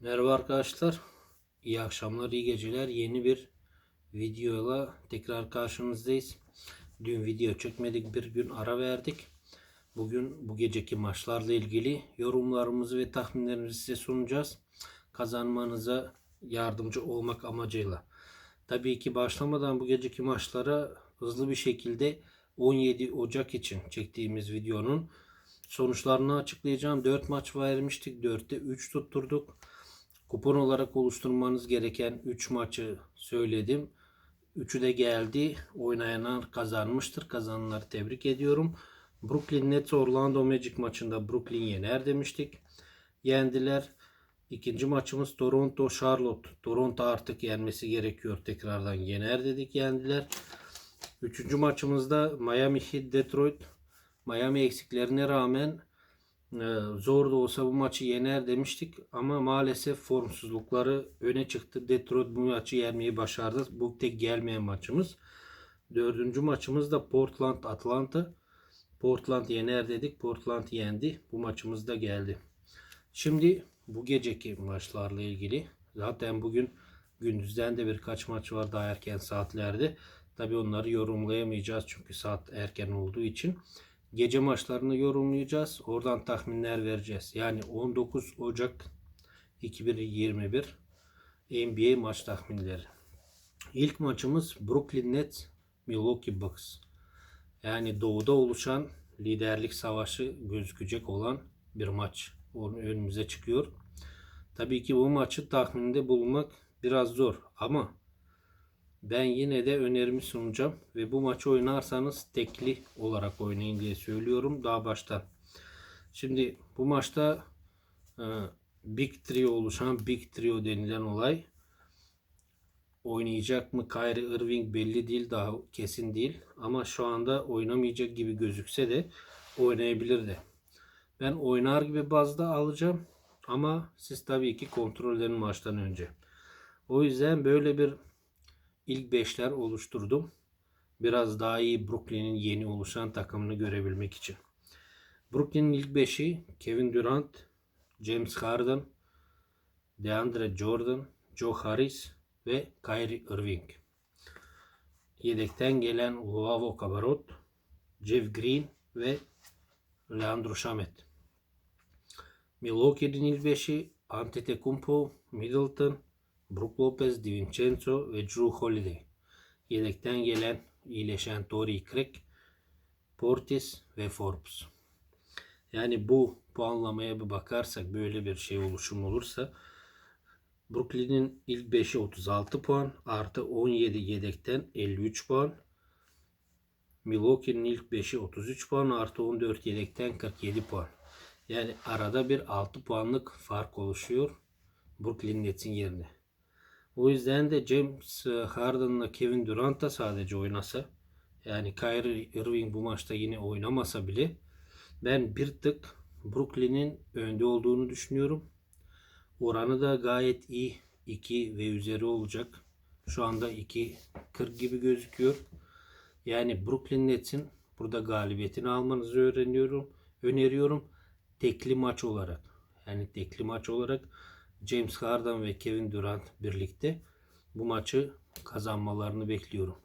Merhaba arkadaşlar. İyi akşamlar, iyi geceler. Yeni bir videoyla tekrar karşınızdayız. Dün video çekmedik, bir gün ara verdik. Bugün bu geceki maçlarla ilgili yorumlarımızı ve tahminlerimizi size sunacağız. Kazanmanıza yardımcı olmak amacıyla. Tabii ki başlamadan bu geceki maçlara hızlı bir şekilde 17 Ocak için çektiğimiz videonun sonuçlarını açıklayacağım. 4 maç vermiştik. 4'te 3 tutturduk. Kupon olarak oluşturmanız gereken 3 maçı söyledim. 3'ü de geldi. Oynayanlar kazanmıştır. Kazananları tebrik ediyorum. Brooklyn Nets Orlando Magic maçında Brooklyn yener demiştik. Yendiler. İkinci maçımız Toronto Charlotte. Toronto artık yenmesi gerekiyor. Tekrardan yener dedik. Yendiler. Üçüncü maçımızda Miami Heat Detroit. Miami eksiklerine rağmen zor da olsa bu maçı yener demiştik ama maalesef formsuzlukları öne çıktı. Detroit bu maçı yenmeyi başardı. Bu tek gelmeyen maçımız. Dördüncü maçımız da Portland Atlanta. Portland yener dedik. Portland yendi. Bu maçımız da geldi. Şimdi bu geceki maçlarla ilgili zaten bugün gündüzden de birkaç maç var daha erken saatlerde. Tabi onları yorumlayamayacağız çünkü saat erken olduğu için gece maçlarını yorumlayacağız. Oradan tahminler vereceğiz. Yani 19 Ocak 2021 NBA maç tahminleri. İlk maçımız Brooklyn Nets Milwaukee Bucks. Yani doğuda oluşan liderlik savaşı gözükecek olan bir maç. Onun önümüze çıkıyor. Tabii ki bu maçı tahminde bulmak biraz zor ama ben yine de önerimi sunacağım ve bu maçı oynarsanız tekli olarak oynayın diye söylüyorum daha baştan. Şimdi bu maçta e, Big Trio oluşan Big Trio denilen olay oynayacak mı Kyrie Irving belli değil daha kesin değil ama şu anda oynamayacak gibi gözükse de oynayabilir de. Ben oynar gibi bazda alacağım ama siz tabii ki kontrol edin maçtan önce. O yüzden böyle bir ilk beşler oluşturdum. Biraz daha iyi Brooklyn'in yeni oluşan takımını görebilmek için. Brooklyn'in ilk beşi Kevin Durant, James Harden, DeAndre Jordan, Joe Harris ve Kyrie Irving. Yedekten gelen Luavo Cabarrot, Jeff Green ve Leandro Shamet. Milwaukee'nin ilk beşi Antetokounmpo, Middleton, Brook Lopez, DiVincenzo ve Drew Holiday. Yedekten gelen iyileşen Torrey Craig, Portis ve Forbes. Yani bu puanlamaya bir bakarsak böyle bir şey oluşum olursa Brooklyn'in ilk 5'i 36 puan artı 17 yedekten 53 puan. Milwaukee'nin ilk 5'i 33 puan artı 14 yedekten 47 puan. Yani arada bir 6 puanlık fark oluşuyor Brooklyn Nets'in yerine. O yüzden de James Harden'la Kevin Durant da sadece oynasa yani Kyrie Irving bu maçta yine oynamasa bile ben bir tık Brooklyn'in önde olduğunu düşünüyorum. Oranı da gayet iyi. 2 ve üzeri olacak. Şu anda 2.40 gibi gözüküyor. Yani Brooklyn Nets'in burada galibiyetini almanızı öğreniyorum. Öneriyorum. Tekli maç olarak. Yani tekli maç olarak James Harden ve Kevin Durant birlikte bu maçı kazanmalarını bekliyorum.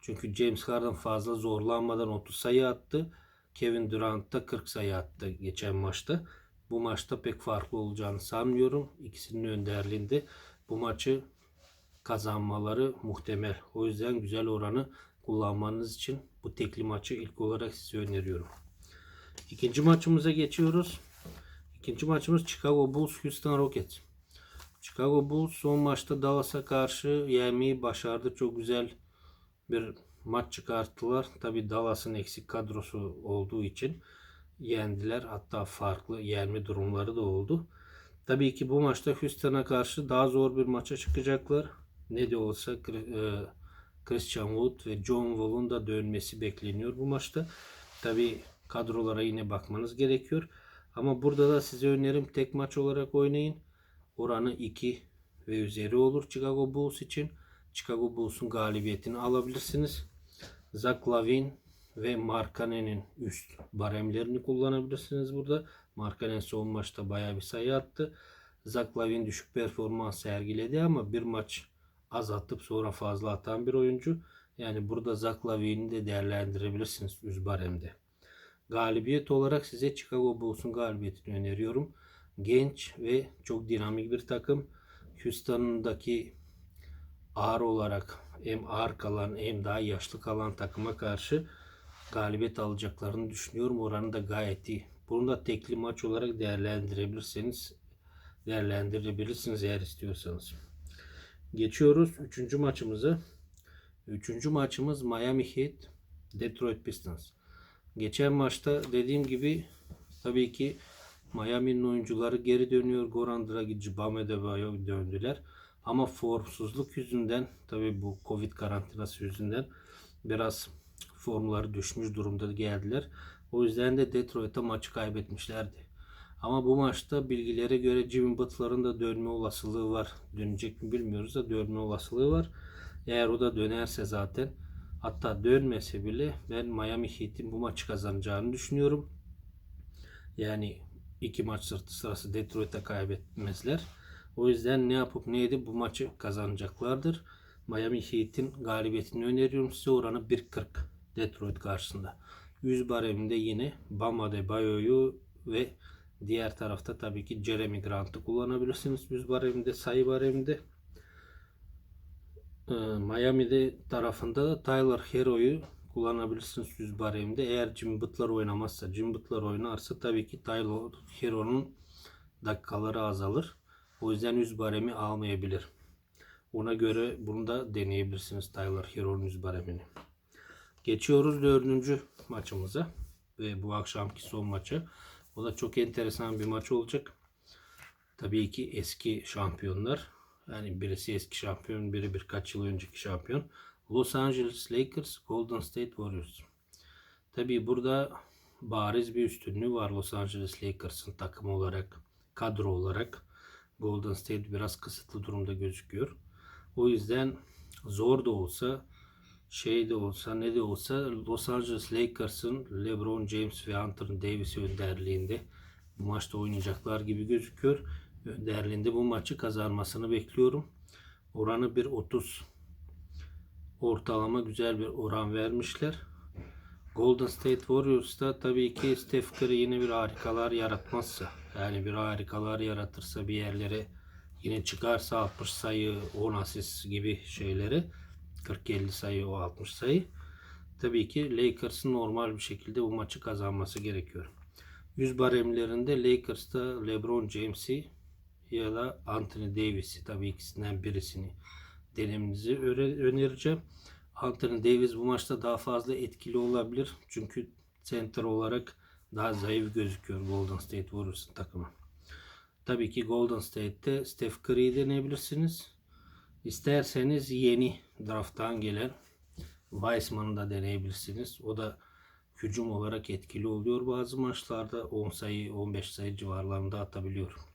Çünkü James Harden fazla zorlanmadan 30 sayı attı. Kevin Durant da 40 sayı attı geçen maçta. Bu maçta pek farklı olacağını sanmıyorum. İkisinin önderliğinde bu maçı kazanmaları muhtemel. O yüzden güzel oranı kullanmanız için bu tekli maçı ilk olarak size öneriyorum. İkinci maçımıza geçiyoruz. İkinci maçımız Chicago Bulls Houston Rockets. Chicago Bulls son maçta Dallas'a karşı yenmeyi başardı. Çok güzel bir maç çıkarttılar. Tabi Dallas'ın eksik kadrosu olduğu için yendiler. Hatta farklı yenme durumları da oldu. Tabii ki bu maçta Houston'a karşı daha zor bir maça çıkacaklar. Ne de olsa e, Christian Wood ve John Wall'un da dönmesi bekleniyor bu maçta. Tabii kadrolara yine bakmanız gerekiyor. Ama burada da size önerim tek maç olarak oynayın. Oranı 2 ve üzeri olur Chicago Bulls için. Chicago Bulls'un galibiyetini alabilirsiniz. Zach Lavin ve Markanen'in üst baremlerini kullanabilirsiniz burada. Markanen son maçta bayağı bir sayı attı. Zach Lavin düşük performans sergiledi ama bir maç az atıp sonra fazla atan bir oyuncu. Yani burada Zach Lavin'i de değerlendirebilirsiniz üst baremde. Galibiyet olarak size Chicago Bulls'un galibiyetini öneriyorum. Genç ve çok dinamik bir takım. Houston'daki ağır olarak hem ağır kalan hem daha yaşlı kalan takıma karşı galibiyet alacaklarını düşünüyorum. Oranı da gayet iyi. Bunu da tekli maç olarak değerlendirebilirseniz değerlendirebilirsiniz eğer istiyorsanız. Geçiyoruz 3. maçımıza. 3. maçımız Miami Heat Detroit Pistons. Geçen maçta dediğim gibi tabii ki Miami'nin oyuncuları geri dönüyor. Goran Dragic, Bam Adebayo döndüler. Ama formsuzluk yüzünden tabii bu Covid karantinası yüzünden biraz formları düşmüş durumda geldiler. O yüzden de Detroit'e maçı kaybetmişlerdi. Ama bu maçta bilgilere göre Jimmy Butler'ın da dönme olasılığı var. Dönecek mi bilmiyoruz da dönme olasılığı var. Eğer o da dönerse zaten hatta dönmese bile ben Miami Heat'in bu maçı kazanacağını düşünüyorum. Yani iki maç sırası Detroit'e kaybetmezler. O yüzden ne yapıp ne edip bu maçı kazanacaklardır. Miami Heat'in galibiyetini öneriyorum size oranı 1.40 Detroit karşısında. 100 bareminde yine Bam Adebayo'yu ve diğer tarafta tabii ki Jeremy Grant'ı kullanabilirsiniz. 100 bareminde sayı bareminde. Ee, Miami'de tarafında da Tyler Hero'yu kullanabilirsiniz 100 bareminde. Eğer Jim Butler oynamazsa, Jim Butler oynarsa tabii ki Tyler Hero'nun dakikaları azalır. O yüzden 100 baremi almayabilir. Ona göre bunu da deneyebilirsiniz Tyler Hero'nun 100 baremini. Geçiyoruz dördüncü maçımıza ve bu akşamki son maçı. O da çok enteresan bir maç olacak. Tabii ki eski şampiyonlar. Yani birisi eski şampiyon, biri birkaç yıl önceki şampiyon. Los Angeles Lakers, Golden State Warriors. Tabii burada bariz bir üstünlüğü var Los Angeles Lakers'ın takım olarak, kadro olarak. Golden State biraz kısıtlı durumda gözüküyor. O yüzden zor da olsa şey de olsa ne de olsa Los Angeles Lakers'ın LeBron James ve Anthony Davis önderliğinde bu maçta oynayacaklar gibi gözüküyor. Önderliğinde bu maçı kazanmasını bekliyorum. Oranı 1.30 ortalama güzel bir oran vermişler. Golden State Warriors'ta tabii ki Steph Curry yine bir harikalar yaratmazsa yani bir harikalar yaratırsa bir yerlere yine çıkarsa 60 sayı 10 asist gibi şeyleri 40-50 sayı o 60 sayı tabii ki Lakers'ın normal bir şekilde bu maçı kazanması gerekiyor. 100 baremlerinde Lakers'ta LeBron James'i ya da Anthony Davis'i tabii ikisinden birisini denemenizi önereceğim. Anthony Davis bu maçta daha fazla etkili olabilir. Çünkü center olarak daha zayıf gözüküyor Golden State Warriors'ın takımı. Tabii ki Golden State'te Steph Curry'i deneyebilirsiniz. İsterseniz yeni drafttan gelen Weissman'ı da deneyebilirsiniz. O da hücum olarak etkili oluyor. Bazı maçlarda 10 sayı 15 sayı civarlarında atabiliyor.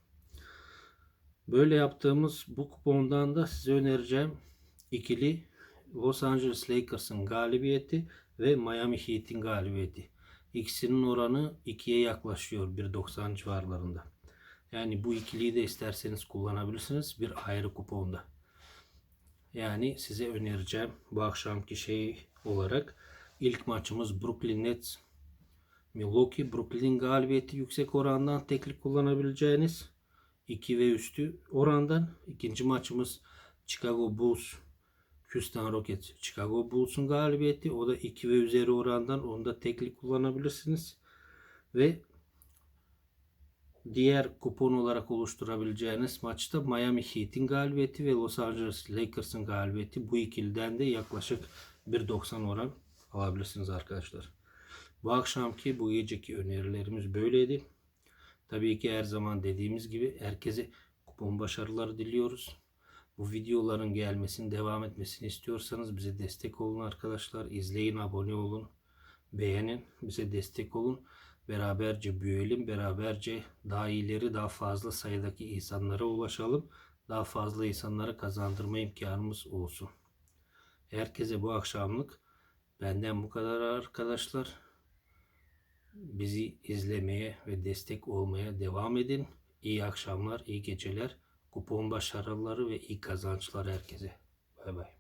Böyle yaptığımız bu kupondan da size önereceğim ikili Los Angeles Lakers'ın galibiyeti ve Miami Heat'in galibiyeti. İkisinin oranı 2'ye yaklaşıyor 1.90 civarlarında. Yani bu ikiliyi de isterseniz kullanabilirsiniz bir ayrı kuponda. Yani size önereceğim bu akşamki şey olarak ilk maçımız Brooklyn Nets Milwaukee Brooklyn galibiyeti yüksek orandan tekli kullanabileceğiniz 2 ve üstü orandan. ikinci maçımız Chicago Bulls Houston Rockets Chicago Bulls'un galibiyeti. O da 2 ve üzeri orandan onu da tekli kullanabilirsiniz. Ve diğer kupon olarak oluşturabileceğiniz maçta Miami Heat'in galibiyeti ve Los Angeles Lakers'ın galibiyeti. Bu ikiliden de yaklaşık 1.90 oran alabilirsiniz arkadaşlar. Bu akşamki bu geceki önerilerimiz böyleydi. Tabii ki her zaman dediğimiz gibi herkese kupon başarıları diliyoruz. Bu videoların gelmesini, devam etmesini istiyorsanız bize destek olun arkadaşlar. İzleyin, abone olun, beğenin, bize destek olun. Beraberce büyüyelim, beraberce daha ileri, daha fazla sayıdaki insanlara ulaşalım. Daha fazla insanlara kazandırma imkanımız olsun. Herkese bu akşamlık benden bu kadar arkadaşlar. Bizi izlemeye ve destek olmaya devam edin. İyi akşamlar, iyi geceler. Kupon başarıları ve iyi kazançlar herkese. Bay bay.